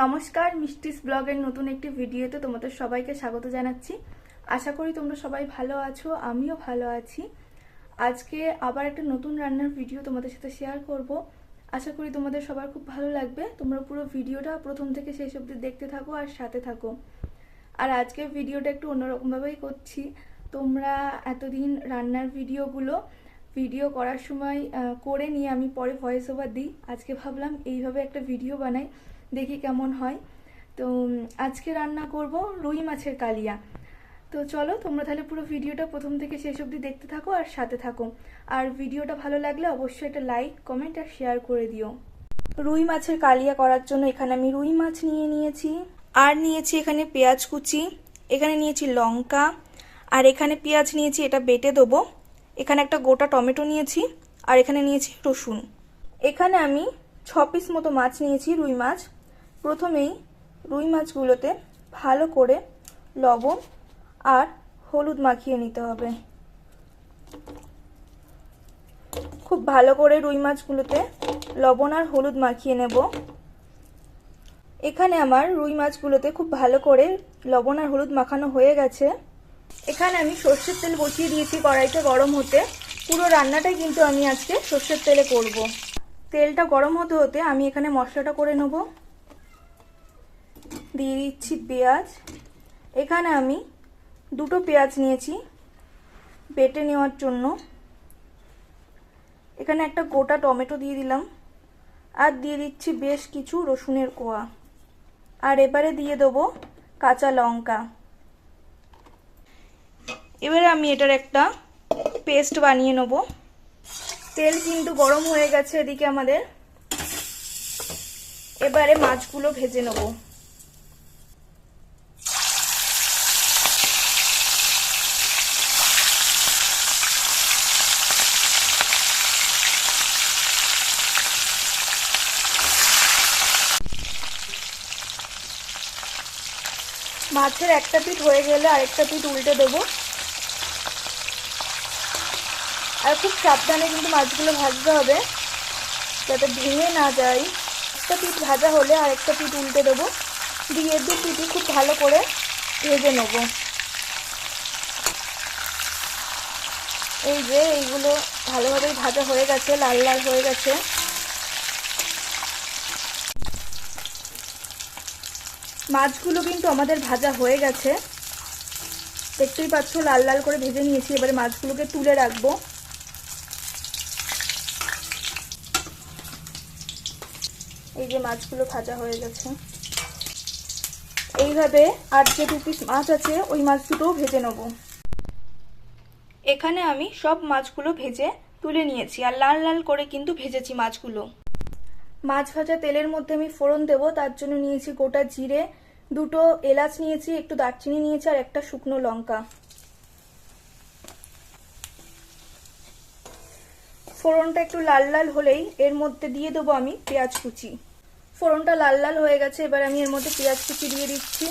নমস্কার, মিষ্টিস ব্লগের নতুন একটি ভিডিওতে তোমাদের সবাইকে স্বাগত জানাচ্ছি। আশা করি তোমরা সবাই ভালো আছো, আমিও ভালো আছি। আজকে আবার একটা নতুন রান্নার ভিডিও তোমাদের সাথে শেয়ার করব। আশা করি তোমাদের সবার খুব ভালো লাগবে। তোমরা পুরো ভিডিওটা প্রথম থেকে শেষ অবধি দেখতে থাকো আর সাথে থাকো। আর আজকের ভিডিওটা একটু অন্যরকমভাবেই করছি। তোমরা এতদিন রান্নার ভিডিওগুলো ভিডিও করার সময় করে নিয়ে আমি পরে ভয়েস ওভার দিই। আজকে ভাবলাম এইভাবে একটা ভিডিও বানাই, দেখি কেমন হয়। তো আজকে রান্না করব রুই মাছের কালিয়া। তো চলো, তোমরা তাহলে পুরো ভিডিওটা প্রথম থেকে শেষ অবধি দেখতে থাকো আর সাথে থাকো। আর ভিডিওটা ভালো লাগলে অবশ্যই একটা লাইক কমেন্ট আর শেয়ার করে দিও। রুই মাছের কালিয়া করার জন্য এখানে আমি রুই মাছ নিয়ে নিয়েছি। আর নিয়েছি এখানে পেঁয়াজ কুচি, এখানে নিয়েছি লঙ্কা, আর এখানে পেঁয়াজ নিয়েছি, এটা বেটে দেবো। এখানে একটা গোটা টমেটো নিয়েছি আর এখানে নিয়েছি রসুন। এখানে আমি ছ পিস মতো মাছ নিয়েছি, রুই মাছ। প্রথমেই রুই মাছগুলোতে ভালো করে লবণ আর হলুদ মাখিয়ে নিতে হবে। খুব ভালো করে রুই মাছগুলোতে লবণ আর হলুদ মাখিয়ে নেব। এখানে আমার রুই মাছগুলোতে খুব ভালো করে লবণ আর হলুদ মাখানো হয়ে গেছে। এখানে আমি সর্ষের তেল বসিয়ে দিয়েছি কড়াইটা গরম হতে। পুরো রান্নাটাই কিন্তু আমি আজকে সর্ষের তেলে করব। তেলটা গরম হতে হতে আমি এখানে মশলাটা করে নেব। দিয়ে দিচ্ছি পেঁয়াজ। এখানে আমি দুটো পেঁয়াজ নিয়েছি বেটে নেওয়ার জন্য। এখানে একটা গোটা টমেটো দিয়ে দিলাম। আর দিয়ে দিচ্ছি বেশ কিছু রসুনের কোয়া। আর এবারে দিয়ে দেবো কাঁচা লঙ্কা। এবারে আমি এটার একটা পেস্ট বানিয়ে নেব। তেল কিন্তু গরম হয়ে গেছে এদিকে আমাদের। এবারে মাছগুলো ভেজে নেব। মাছের একটা পিঠ হয়ে গেলে আরেকটা পিঠ উল্টে দেবো। আর খুব সাবধানে কিন্তু মাছগুলো ভাজতে হবে, যাতে ভেঙে না যায়। একটা পিঠ ভাজা হলে আরেকটা পিঠ উল্টে দেবো। দিয়ে দু পিঠই খুব ভালো করে ভেজে নেব। এই যে এইগুলো ভালোভাবেই ভাজা হয়ে গেছে, লাল লাল হয়ে গেছে। মাছগুলো কিন্তু আমাদের ভাজা হয়ে গেছে। দেখতেই পাচ্ছ, লাল লাল করে ভেজে নিয়েছি। এবারে মাছগুলোকে তুলে রাখব। এই যে মাছগুলো ভাজা হয়ে গেছে। এইভাবে আর যে দু পিস মাছ আছে, ওই মাছ দুটোও ভেজে নেব। এখানে আমি সব মাছগুলো ভেজে তুলে নিয়েছি আর লাল লাল করে কিন্তু ভেজেছি মাছগুলো। মাছ ভাজা তেলের মধ্যে আমি ফোড়ন দেবো, তার জন্য নিয়েছি গোটা জিরে, দুটো এলাচ নিয়েছি, একটু দারচিনি নিয়েছি আর একটা শুকনো লঙ্কা। ফোড়নটা একটু লাল লাল হলেই এর মধ্যে দিয়ে দেবো আমি পেঁয়াজ কুচি। ফোড়নটা লাল লাল হয়ে গেছে, এবার আমি এর মধ্যে পেঁয়াজ কুচি দিয়ে দিচ্ছি।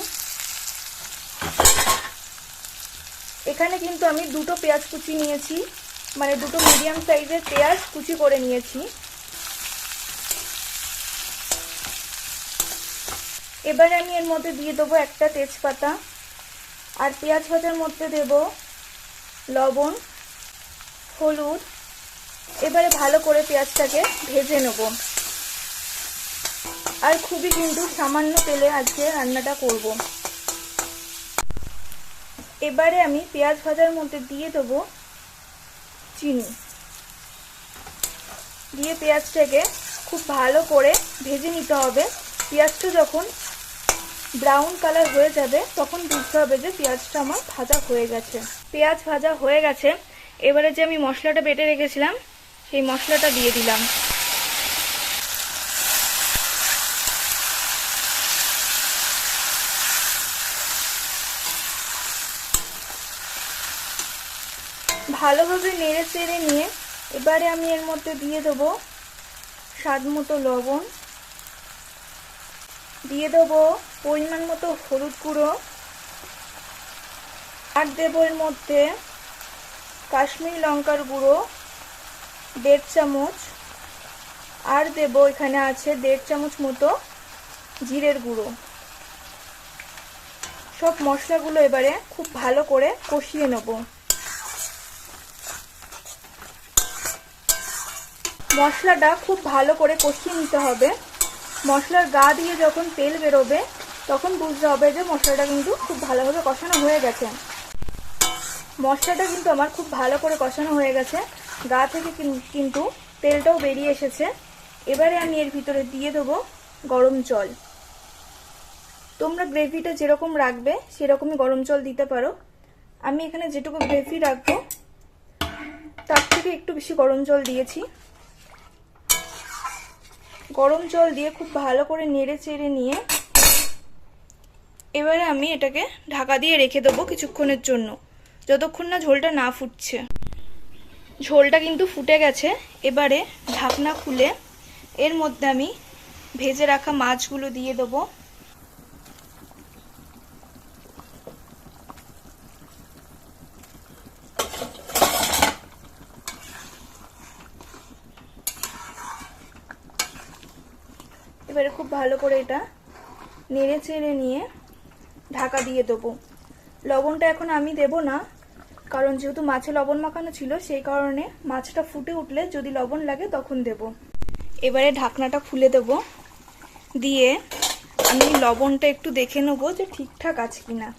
এখানে কিন্তু আমি দুটো পেঁয়াজ কুচি নিয়েছি মানে দুটো মিডিয়াম সাইজের পেঁয়াজ কুচি করে নিয়েছি। এবারে আমি এর মধ্যে দিয়ে দেবো একটা তেজপাতা, আর পেঁয়াজ ভাজার মধ্যে দেব লবণ, হলুদ এবারে ভালো করে পেঁয়াজটাকে ভেজে নেব। আর খুবই কিন্তু সামান্য তেলে আজকে রান্নাটা করব। এবারে আমি পেঁয়াজ ভাজার মধ্যে দিয়ে দেবো চিনি। দিয়ে পেঁয়াজটাকে খুব ভালো করে ভেজে নিতে হবে। পেঁয়াজটা যখন ব্রাউন কালার হয়ে যাবে, তখন বুঝতে হবে যে পেঁয়াজটা আমার ভাজা হয়ে গেছে। পেঁয়াজ ভাজা হয়ে গেছে। এবারে যে আমি মশলাটা বেটে রেখেছিলাম সেই মশলাটা দিয়ে দিলাম। ভালোভাবে নেড়ে চেড়ে নিয়ে এবারে আমি এর মধ্যে দিয়ে দেবো স্বাদ মতো লবণ। দিয়ে দেবো পরিমাণ মতো হলুদ গুঁড়ো। আর দেবো এর মধ্যে কাশ্মীরি লঙ্কার গুঁড়ো। দেড় চামচ। আর দেব, এখানে আছে দেড় চামচ মতো জিরের গুঁড়ো। সব মশলাগুলো এবারে খুব ভালো করে কষিয়ে নেব। মশলাটা খুব ভালো করে কষিয়ে নিতে হবে। মশলার গা দিয়ে যখন তেল বেরোবে, তখন বুঝতে হবে যে মশলাটা কিন্তু খুব ভালোভাবে কষানো হয়ে গেছে। মশলাটা কিন্তু আমার খুব ভালো করে কষানো হয়ে গেছে। গা থেকে কিন্তু তেলটাও বেরিয়ে এসেছে। এবারে আমি এর ভিতরে দিয়ে দেবো গরম জল। তোমরা গ্রেভিটা যেরকম রাখবে, সেরকমই গরম জল দিতে পারো। আমি এখানে যেটুকু গ্রেভি রাখব, তার থেকে একটু বেশি গরম জল দিয়েছি। গরম জল দিয়ে খুব ভালো করে নেড়ে চেড়ে নিয়ে এবারে আমি এটাকে ঢাকা দিয়ে রেখে দেবো কিছুক্ষণের জন্য, যতক্ষণ না ঝোলটা না ফুটছে। ঝোলটা কিন্তু ফুটে গেছে। এবারে ঢাকনা খুলে এর মধ্যে আমি ভেজে রাখা মাছগুলো দিয়ে দেবো। এবারে খুব ভালো করে এটা নেড়ে চেড়ে নিয়ে ঢাকা দিয়ে দেবো। লবণটা এখন আমি দেব না কারণ যেহেতু মাছে লবণ মাখানো ছিল, সেই কারণে মাছটা ফুটে উঠলে যদি লবণ লাগে তখন দেব। এবারে ঢাকনাটা খুলে দেব। দিয়ে আমি লবণটা একটু দেখে নেব যে ঠিকঠাক আছে কিনা।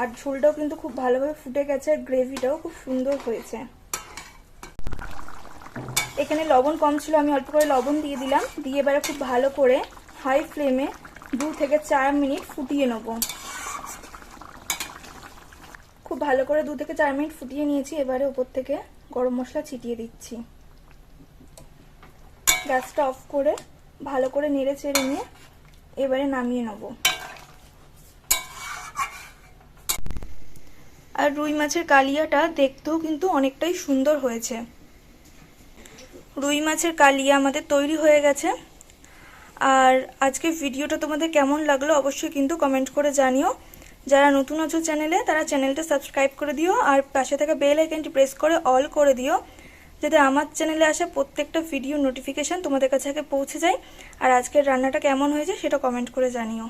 আর ঝোলটাও কিন্তু খুব ভালোভাবে ফুটে গেছে আর গ্রেভিটাও খুব সুন্দর হয়েছে। এখানে লবণ কম ছিল, আমি অল্প করে লবণ দিয়ে দিলাম। দিয়ে এবারে খুব ভালো করে হাই ফ্লেমে দু থেকে চার মিনিট ফুটিয়ে নেব। খুব ভালো করে দু থেকে চার মিনিট ফুটিয়ে নিয়েছি, এবারে উপর থেকে গরম মশলা ছিটিয়ে দিচ্ছি। গ্যাসটা অফ করে ভালো করে নেড়ে চেড়ে নিয়ে এবারে নামিয়ে নেব। আর রুই মাছের কালিয়াটা দেখতেও কিন্তু অনেকটাই সুন্দর হয়েছে। রুই মাছের কালিয়া আমাদের তৈরি হয়ে গেছে। আর আজকে ভিডিওটা তোমাদের কেমন লাগল অবশ্যই কিন্তু কমেন্ট করে জানিও। যারা নতুন আছো চ্যানেলে, তারা চ্যানেলটা সাবস্ক্রাইব করে দিও আর পাশে থাকা বেল আইকনটি প্রেস করে অল করে দিও, যাতে আমার চ্যানেলে আসা প্রত্যেকটা ভিডিও নোটিফিকেশান তোমাদের কাছে আগে পৌঁছে যায়। আর আজকের রান্নাটা কেমন হয়েছে সেটা কমেন্ট করে জানিও।